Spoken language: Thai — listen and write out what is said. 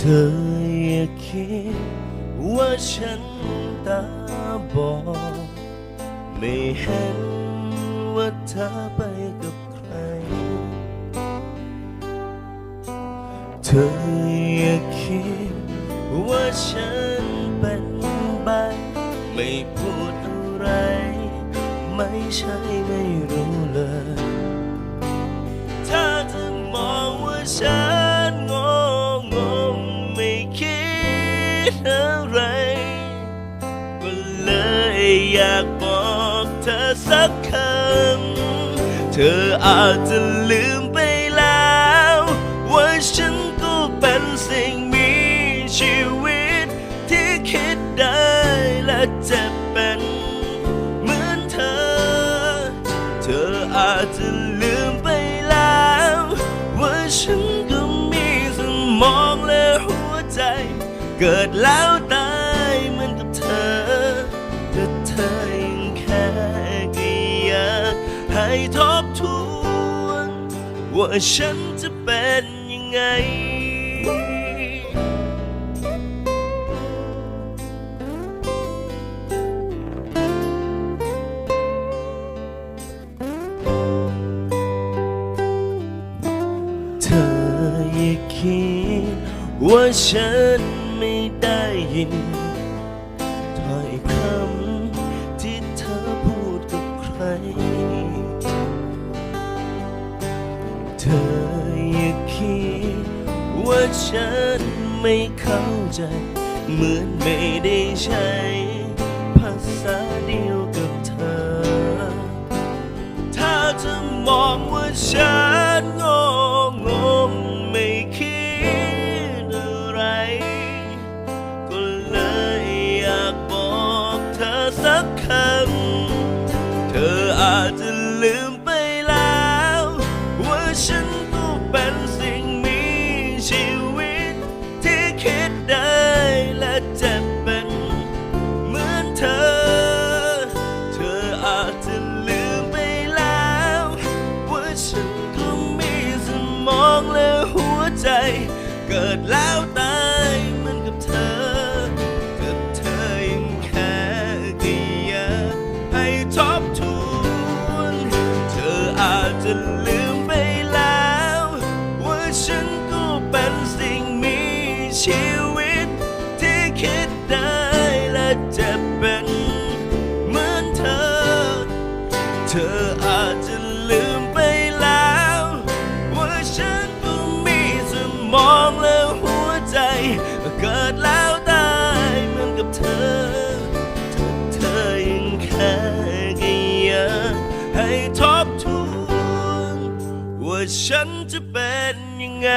ธออย่าคิดว่าฉันตาบอดไม่เห็นว่าเธอไปกับใคร เธออย่าคิดว่าฉันเป็นใบไม่พูดอะไร ไม่ใช่ไม่รู้เลย อยากบอกเธอสักคำ เธออาจจะลืมไปแล้ว ว่าฉันก็เป็นสิ่งมีชีวิต ที่คิดได้และจะเป็นเหมือนเธอ เธออาจจะลืมไปแล้ว ว่าฉันก็มีสมองและหัวใจ เกิดแล้วตาย บทวน ว่าฉันจะเป็นยังไง เธออย่าคิดว่าฉันไม่ได้ยิน เธออย่าคิดว่าฉันไม่เข้าใจ เหมือนไม่ได้ใช้ภาษาเดียวกับเธอ ถ้าเธอมองว่าฉัน เกิดแล้ว มองแล้วหัวใจ เกิดแล้วตายเหมือนกับเธอถ้าเธอยังแค่ก็อยาให้ทบทวนว่าฉันจะเป็นยังไง